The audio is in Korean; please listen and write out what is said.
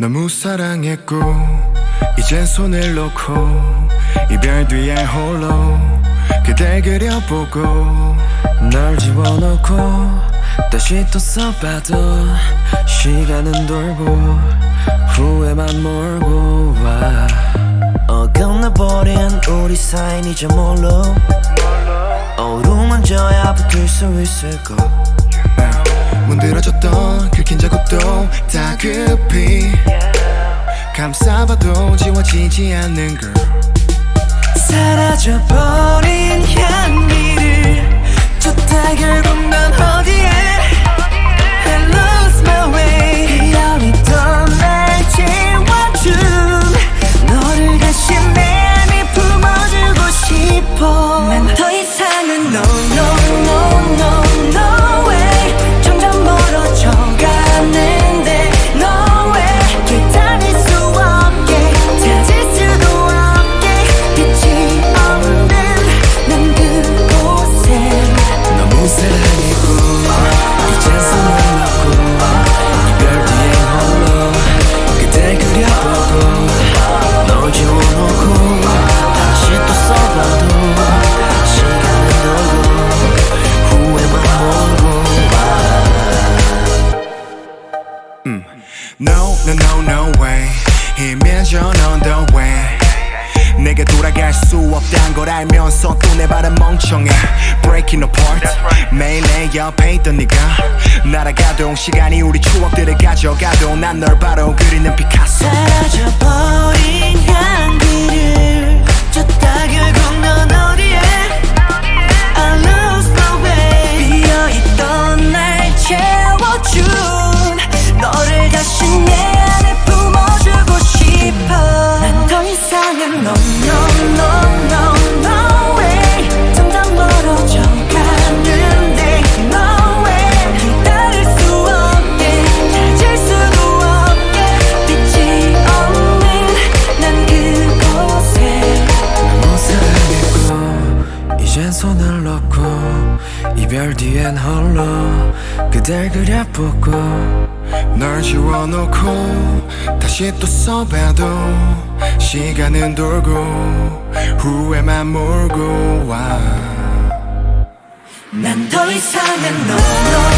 너무 사랑했고 이젠 손을 놓고 이별 뒤에 홀로 그댈 그려보고 널 지워놓고 다시 또 써봐도 시간은 돌고 후회만 몰고 와. 어긋나버린 우리 사이는 이제 뭘로 어루만 져야 붙을 수 있을까 문드러졌던 긁힌 자국도 다 급히 감싸봐도 지워지지 않는 걸. 사라져버린 향기 No no no no way. 이면전 on the way. 내가 돌아갈 수 없단 걸 알면서 또 내 발은 멍청해. Breaking apart. 매일 내 옆에 있던 네가 날아가도 시간이 우리 추억들을 가져가도 난 널 바로 그리는 피카소. 사라져버린 뒤엔 홀로 그댈 그려보고 널 지워놓고 다시 또 써봐도 시간은 돌고 후회만 몰고 와. 난 더 이상은 no no